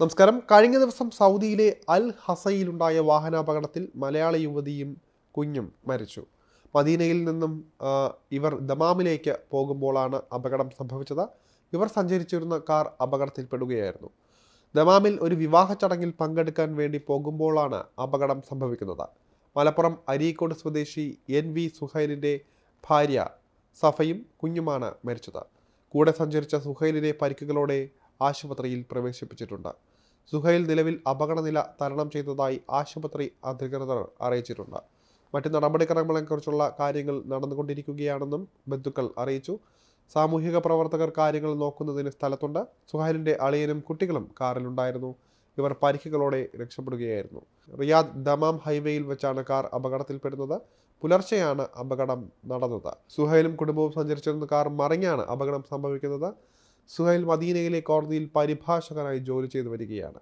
നമസ്കാരം. കഴിഞ്ഞ ദിവസം സൗദിയിലെ അൽ ഹസയിലുണ്ടായ വാഹനാപകടത്തിൽ മലയാള യുവതിയും കുഞ്ഞും മരിച്ചു. മദീനയിൽ നിന്നും ഇവർ ദമാമിലേക്ക് പോകുമ്പോഴാണ് അപകടം സംഭവിച്ചത്. ഇവർ സഞ്ചരിച്ചിരുന്ന കാർ അപകടത്തിൽപ്പെടുകയായിരുന്നു. ദമാമിൽ ഒരു വിവാഹ ചടങ്ങിൽ പങ്കെടുക്കാൻ വേണ്ടി പോകുമ്പോഴാണ് അപകടം സംഭവിക്കുന്നത്. മലപ്പുറം അരീക്കോട് സ്വദേശി എൻ വി സുഹൈലിന്റെ ഭാര്യ സഫയും കുഞ്ഞുമാണ് മരിച്ചത്. കൂടെ സഞ്ചരിച്ച സുഹൈലിനെ പരിക്കുകളോടെ ആശുപത്രിയിൽ പ്രവേശിപ്പിച്ചിട്ടുണ്ട്. സുഹൈൽ നിലവിൽ അപകടനില തരണം ചെയ്തതായി ആശുപത്രി അധികൃതർ അറിയിച്ചിട്ടുണ്ട്. മറ്റ് നടപടിക്രമങ്ങളെക്കുറിച്ചുള്ള കാര്യങ്ങൾ നടന്നുകൊണ്ടിരിക്കുകയാണെന്നും ബന്ധുക്കൾ അറിയിച്ചു. സാമൂഹിക പ്രവർത്തകർ കാര്യങ്ങൾ നോക്കുന്നതിന് സ്ഥലത്തുണ്ട്. സുഹൈലിന്റെ അളിയനും കുട്ടികളും കാറിലുണ്ടായിരുന്നു. ഇവർ പരിക്കുകളോടെ രക്ഷപ്പെടുകയായിരുന്നു. റിയാദ് ദമാം ഹൈവേയിൽ വെച്ചാണ് കാർ അപകടത്തിൽപ്പെടുന്നത്. പുലർച്ചെയാണ് അപകടം നടന്നത്. സുഹൈലും കുടുംബവും സഞ്ചരിച്ചിരുന്ന കാർ മറിഞ്ഞാണ് അപകടം സംഭവിക്കുന്നത്. സുഹൈൽ മദീനയിലെ കോടതിയിൽ പരിഭാഷകനായി ജോലി ചെയ്തു വരികയാണ്.